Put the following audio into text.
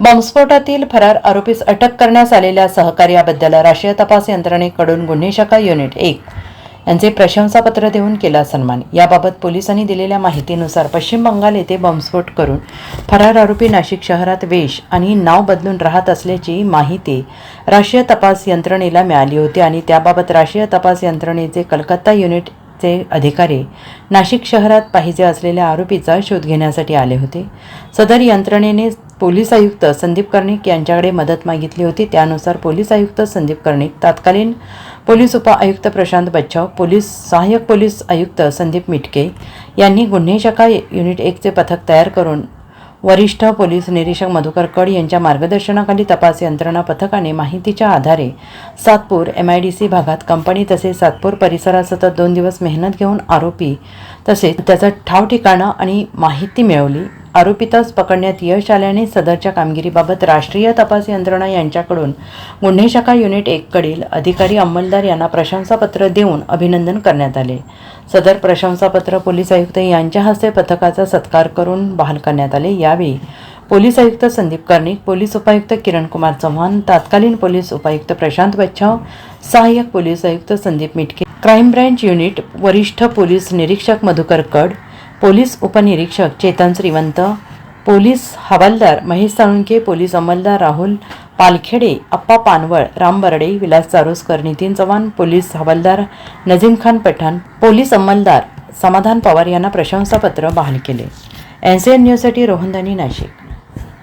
बॉम्बस्फोटातील फरार आरोपीस अटक करण्यास आलेल्या सहकार्याबद्दल राष्ट्रीय तपास यंत्रणेकडून गुन्हे शाखा युनिट एक यांचे प्रशंसापत्र देऊन केला सन्मान. याबाबत पोलिसांनी दिलेल्या माहितीनुसार पश्चिम बंगाल येथे बॉम्बस्फोट करून फरार आरोपी नाशिक शहरात वेश आणि नाव बदलून राहत असल्याची माहिती राष्ट्रीय तपास यंत्रणेला मिळाली होती आणि त्याबाबत राष्ट्रीय तपास यंत्रणेचे कलकत्ता युनिट चे अधिकारी नाशिक शहरात पाहिजे असलेल्या आरोपीचा शोध घेण्यासाठी आले होते. सदर यंत्रणेने पोलीस आयुक्त संदीप कर्णिक यांच्याकडे मदत मागितली होती. त्यानुसार पोलीस आयुक्त संदीप कर्णिक तत्कालीन पोलीस उपआयुक्त प्रशांत बच्छाव पोलीस सहाय्यक पोलीस आयुक्त संदीप मिटके यांनी गुन्हे शाखा युनिट एकचे पथक तयार करून वरिष्ठ पोलीस निरीक्षक मधुकर कड यांच्या मार्गदर्शनाखाली तपास यंत्रणा पथकाने माहितीच्या आधारे Satpur M I D C भागात कंपनी तसेच सातपूर परिसरात सतत दोन दिवस मेहनत घेऊन आरोपी तसेच त्याचं ठाव ठिकाणं आणि माहिती मिळवली. आरोपितास पकडण्यात यश आल्याने सदरच्या कामगिरीबाबत राष्ट्रीय तपास यंत्रणा यांच्याकडून गुन्हे शाखा युनिट एककडील अधिकारी अंमलदार यांना प्रशंसापत्र देऊन अभिनंदन करण्यात आले. सदर प्रशंसापत्र पोलीस आयुक्त यांच्या हस्ते पथकाचा सत्कार करून बहाल करण्यात आले. यावेळी पोलीस आयुक्त संदीप कर्णिक पोलीस उपायुक्त किरण कुमार चव्हाण तत्कालीन पोलीस उपायुक्त प्रशांत बच्छाव सहाय्यक पोलीस आयुक्त Sandeep Mitke crime branch unit वरिष्ठ पोलीस निरीक्षक मधुकर कड पोलीस उपनिरीक्षक चेतन श्रीवंत पोलीस हवालदार महेश साळुंके पोलीस अंमलदार राहुल पालखेडे अप्पा पानवळ राम बर्डे विलास चारोसकर नितीन चव्हाण पोलीस हवालदार नजीम खान पठाण पोलीस अंमलदार समाधान पवार यांना प्रशंसापत्र बहाल केले. एन सी एन न्यूजसाठी रोहनदानी नाशिक.